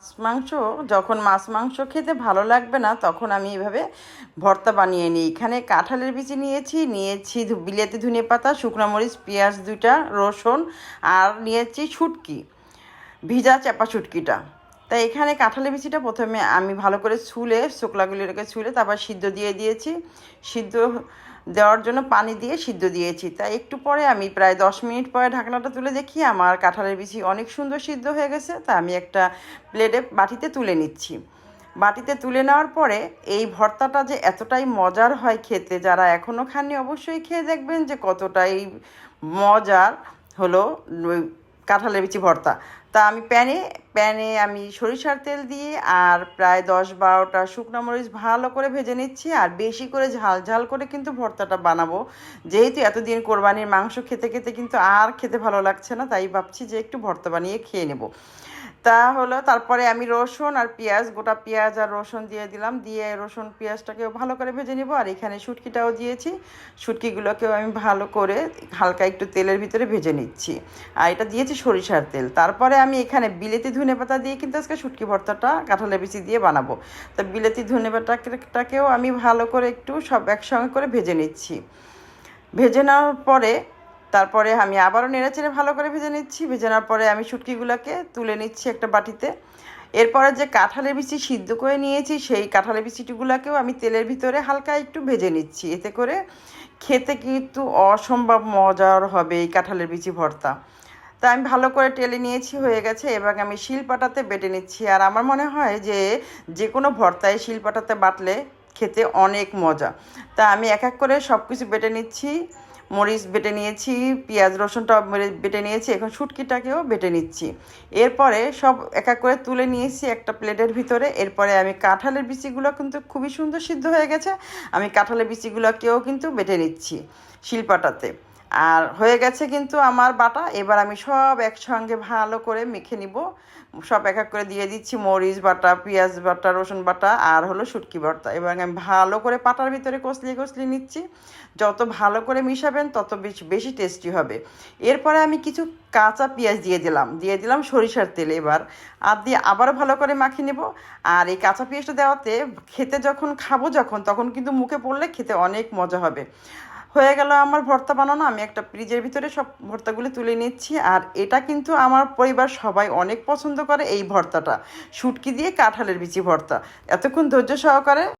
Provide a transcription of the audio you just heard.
মাছ মাংস, যখন মাছ মাংস খেতে ভালো লাগবে না, তখন আমি এভাবে ভর্তা বানিয়ে নিই। এখানে কাঁঠালের বিচি নিয়েছি নিয়েছি বিলেতি ধনে পাতা, শুকনো মরিচ, পেঁয়াজ দুইটা, রসুন, আর নিয়েছি শুটকি, ভিজা চাপা শুটকিটা। তাই এখানে কাঁঠালের বিচিটা প্রথমে আমি ভালো করে ছুলে, শুকলাগুলিটাকে ছুলে তারপর সিদ্ধ দিয়ে দিয়েছি। সিদ্ধ দেওয়ার জন্য পানি দিয়ে সিদ্ধ দিয়েছি। তাই একটু পরে আমি প্রায় দশ মিনিট পরে ঢাকনাটা তুলে দেখি আমার কাঁঠালের বিচি অনেক সুন্দর সিদ্ধ হয়ে গেছে। তা আমি একটা প্লেটে বাটিতে তুলে নিচ্ছি। বাটিতে তুলে নেওয়ার পরে এই ভর্তাটা যে এতটাই মজার হয় খেতে, যারা এখনও খাননি অবশ্যই খেয়ে দেখবেন যে কতটাই মজার হলো কাঁঠালের বিচি ভর্তা। তা আমি প্যানে প্যানে আমি সরিষার তেল দিয়ে আর প্রায় দশ বারোটা শুকনো মরিচ ভালো করে ভেজে নিচ্ছি আর বেশি করে ঝাল ঝাল করে কিন্তু ভর্তাটা বানাবো। যেহেতু এতদিন কোরবানির মাংস খেতে খেতে কিন্তু আর খেতে ভালো লাগছে না, তাই ভাবছি যে একটু ভর্তা বানিয়ে খেয়ে নেব। তা হলো তারপরে আমি রসুন আর পেঁয়াজ, গোটা পেঁয়াজ আর রসুন দিয়ে দিলাম। দিয়ে রসুন, পেঁয়াজটাকেও ভালো করে ভেজে নেব। আর এখানে শুটকিটাও দিয়েছি। শুটকিগুলোকেও আমি ভালো করে হালকা একটু তেলের ভিতরে ভেজে নিচ্ছি। আর এটা দিয়েছি সরিষার তেল। তারপরে আমি এখানে বিলেতি ধনে পাতা দিয়ে কিন্তু আজকে শুটকি ভর্তাটা কাঁঠালের বিচি দিয়ে বানাবো। তা বিলেতি ধনে পাতাটাকেও আমি ভালো করে একটু সব একসঙ্গে করে ভেজে নিচ্ছি। ভেজে নেওয়ার পরে তারপরে আমি আবারও নেড়েচেড়ে ভালো করে ভেজে নিচ্ছি। ভেজে নেওয়ার পরে আমি শুটকিগুলোকে তুলে নিচ্ছি একটা বাটিতে। এরপরে যে কাঁঠালের বিচি সিদ্ধ করে নিয়েছি, সেই কাঁঠালের বিচিটিগুলোকেও আমি তেলের ভিতরে হালকা একটু ভেজে নিচ্ছি। এতে করে খেতে কিন্তু অসম্ভব মজার হবে এই কাঁঠালের বিচি ভর্তা। তা আমি ভালো করে টেলে নিয়েছি, হয়ে গেছে। এবং আমি শিলপাটাতে বেটে নিচ্ছি। আর আমার মনে হয় যে যে কোনো ভর্তায় শিলপাটাতে বাটলে খেতে অনেক মজা। তা আমি এক এক করে সব কিছু বেটে নিচ্ছি। মরিচ বেটে নিয়েছি, পেঁয়াজ রসুনটা বেটে নিয়েছি, এখন শুটকিটাকেও বেটে নিচ্ছি। এরপরে সব এক এক করে তুলে নিয়েছি একটা প্লেটের ভিতরে। এরপরে আমি কাঁঠালের বিচিগুলো কিন্তু খুবই সুন্দর সিদ্ধ হয়ে গেছে। আমি কাঁঠালের বিচিগুলোকেও কিন্তু বেটে নিচ্ছি শিলপাটাতে। আর হয়ে গেছে কিন্তু আমার বাটা। এবার আমি সব একসঙ্গে ভালো করে মেখে নিব। সব এক এক করে দিয়ে দিচ্ছি মরিচ বাটা, পেঁয়াজ বাটা, রসুন বাটা আর হলো শুটকি বাটা এবার আমি ভালো করে পাটার ভিতরে কষলিয়ে কষলিয়ে নিচ্ছি। যত ভালো করে মিশাবেন তত বেশি বেশি টেস্টি হবে। এরপরে আমি কিছু কাঁচা পেঁয়াজ দিয়ে দিলাম। দিয়ে দিলাম সরিষার তেল এবার। আর দিয়ে আবারও ভালো করে মাখিয়ে নেব। আর এই কাঁচা পেঁয়াজটা দেওয়াতে খেতে যখন খাব যখন, তখন কিন্তু মুখে পড়লে খেতে অনেক মজা হবে। হয়ে গেল আমার ভর্তা বানানো। আমি একটা ফ্রিজের ভিতরে সব ভর্তাগুলি তুলে নিচ্ছি। আর এটা কিন্তু আমার পরিবার সবাই অনেক পছন্দ করে এই ভর্তাটা। শুটকি দিয়ে কাঁঠালের বিচি ভর্তা। এতক্ষণ ধৈর্য সহকারে